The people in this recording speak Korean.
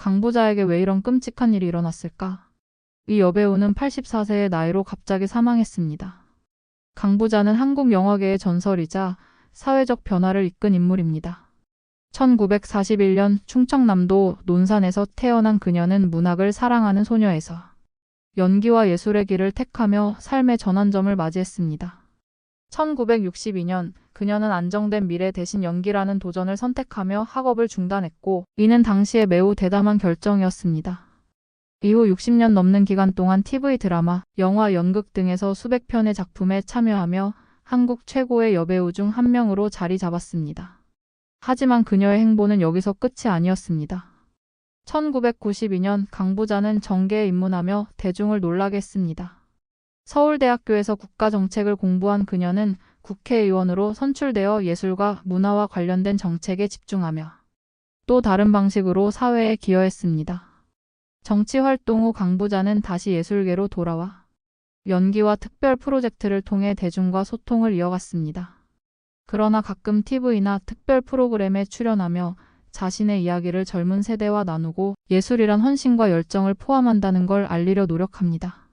강부자에게 왜 이런 끔찍한 일이 일어났을까? 이 여배우는 84세의 나이로 갑자기 사망했습니다. 강부자는 한국 영화계의 전설이자 사회적 변화를 이끈 인물입니다. 1941년 충청남도 논산에서 태어난 그녀는 문학을 사랑하는 소녀에서 연기와 예술의 길을 택하며 삶의 전환점을 맞이했습니다. 1962년 그녀는 안정된 미래 대신 연기라는 도전을 선택하며 학업을 중단했고 이는 당시에 매우 대담한 결정이었습니다. 이후 60년 넘는 기간 동안 TV 드라마, 영화, 연극 등에서 수백 편의 작품에 참여하며 한국 최고의 여배우 중 한 명으로 자리 잡았습니다. 하지만 그녀의 행보는 여기서 끝이 아니었습니다. 1992년 강부자는 정계에 입문하며 대중을 놀라게 했습니다. 서울대학교에서 국가정책을 공부한 그녀는 국회의원으로 선출되어 예술과 문화와 관련된 정책에 집중하며 또 다른 방식으로 사회에 기여했습니다. 정치 활동 후 강부자는 다시 예술계로 돌아와 연기와 특별 프로젝트를 통해 대중과 소통을 이어갔습니다. 그러나 가끔 TV나 특별 프로그램에 출연하며 자신의 이야기를 젊은 세대와 나누고 예술이란 헌신과 열정을 포함한다는 걸 알리려 노력합니다.